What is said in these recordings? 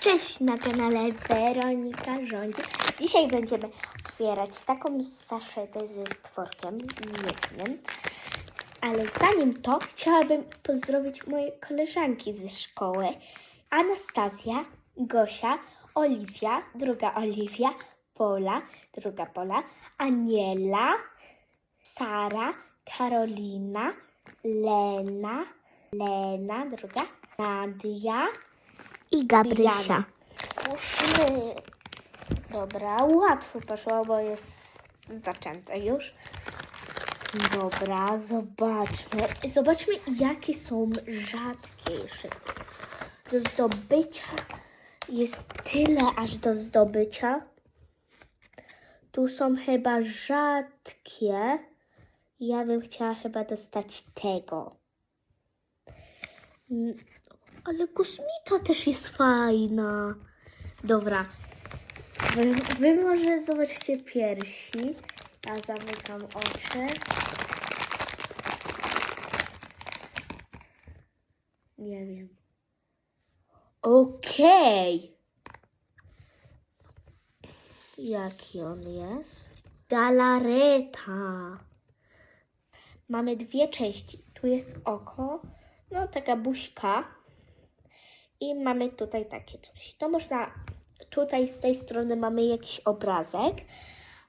Cześć na kanale Weronika Rządzi. Dzisiaj będziemy otwierać taką saszetę ze stworkiem jednym. Ale zanim to, chciałabym pozdrowić moje koleżanki ze szkoły. Anastazja, Gosia, Oliwia, druga Oliwia, Pola, druga Pola, Aniela, Sara, Karolina, Lena, Lena, druga, Nadia i Gabrysia. Otwórzmy. Dobra, łatwo poszło, bo jest zaczęte już. Dobra, zobaczmy. Zobaczmy, jakie są rzadkie. Do zdobycia jest tyle aż do zdobycia. Tu są chyba rzadkie. Ja bym chciała chyba dostać tego. Ale kosmita też jest fajna. Dobra. Wy, wy może zobaczcie piersi. Ja zamykam oczy. Nie wiem. Okej. Jaki on jest? Galareta. Mamy dwie części. Tu jest oko, no taka buźka. I mamy tutaj takie coś. To można, tutaj z tej strony mamy jakiś obrazek,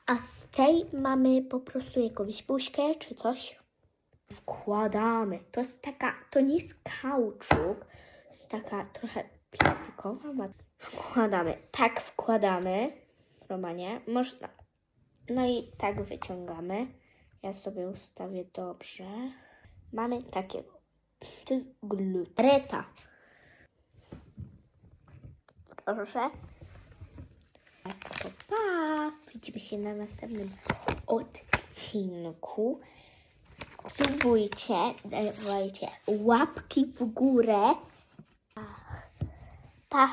a z tej mamy po prostu jakąś buźkę czy coś. Wkładamy. To jest taka, to nie jest kauczuk, jest taka trochę plastikowa. Wkładamy. Tak wkładamy. Romanie. Można. No i tak wyciągamy. Ja sobie ustawię dobrze. Mamy takiego. To jest. Proszę. To pa! Widzimy się na następnym odcinku. Subujcie, dawajcie łapki w górę. Pa!